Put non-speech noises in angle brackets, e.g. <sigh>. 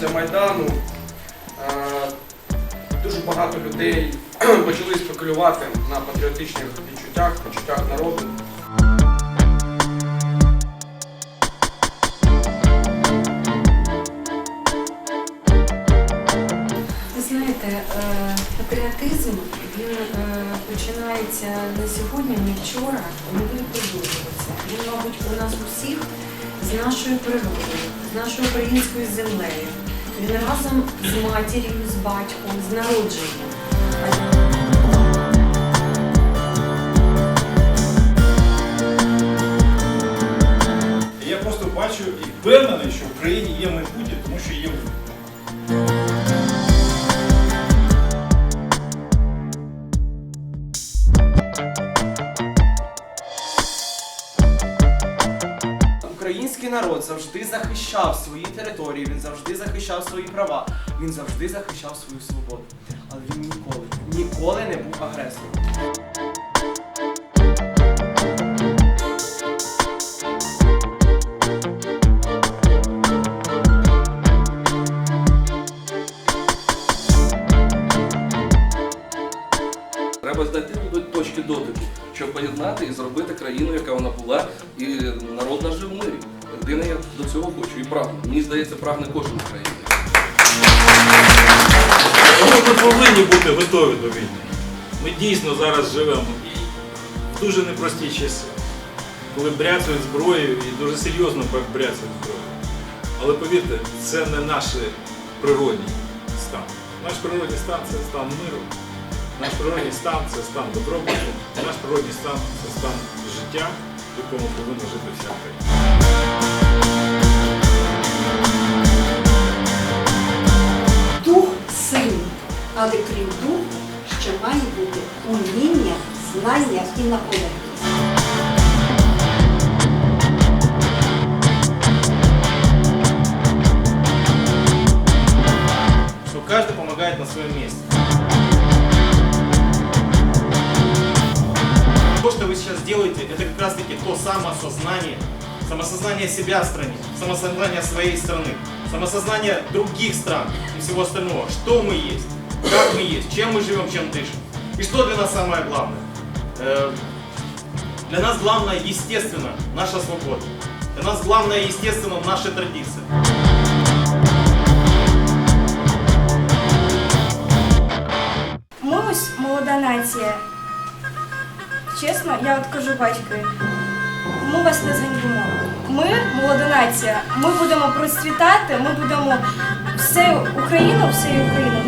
після Майдану е, дуже багато людей <clears throat> почали спекулювати на патріотичних відчуттях, почуттях народу. Ви знаєте, е, патріотизм він е, починається не сьогодні, не вчора, не буде продовжуватися. Він, мабуть, у нас усіх з нашою природою, з нашою українською землею. Він разом з матір'ю, з батьком, з народженням. Я просто бачу і впевнений, що в Україні є майбутнє, тому що є Український народ завжди захищав свої території, він завжди захищав свої права, він завжди захищав свою свободу. Але він ніколи, ніколи не був агресором. Треба знайти до точки дотику, щоб поєднати і зробити країну, яка вона була, і народ наш жив мирі. Єдине, я до цього хочу і прагну. Мені здається, прагне кожен. Тому ми повинні бути готові до війни. Ми дійсно зараз живемо в дуже непрості часи, коли бряцають зброєю і дуже серйозно бряцають зброєю. Але повірте, це не наш природній стан. Наш природній стан це стан миру. Наш природній стан це стан добробуту. Наш природній стан це стан життя, в якому повинна жити вся країна. Дух сильний, але крім духу ще має бути уміння, знання і наполегливість. что каждый помогает на своем месте. То, что вы сейчас делаете, это как раз таки то самоосознание, самосознание себя в стране, самосознание своей страны, самосознание других стран и всего остального. Что мы есть, как мы есть, чем мы живем, чем дышим. И что для нас самое главное? Э, Для нас главное, естественно, наша свобода. Для нас главное, естественно, наши традиции. Ми ось молода нація. Чесно, я от кажу батьки, ми вас не зганьбимо. Ми, молода нація, ми будемо процвітати, ми будемо всю Україну, всю Україну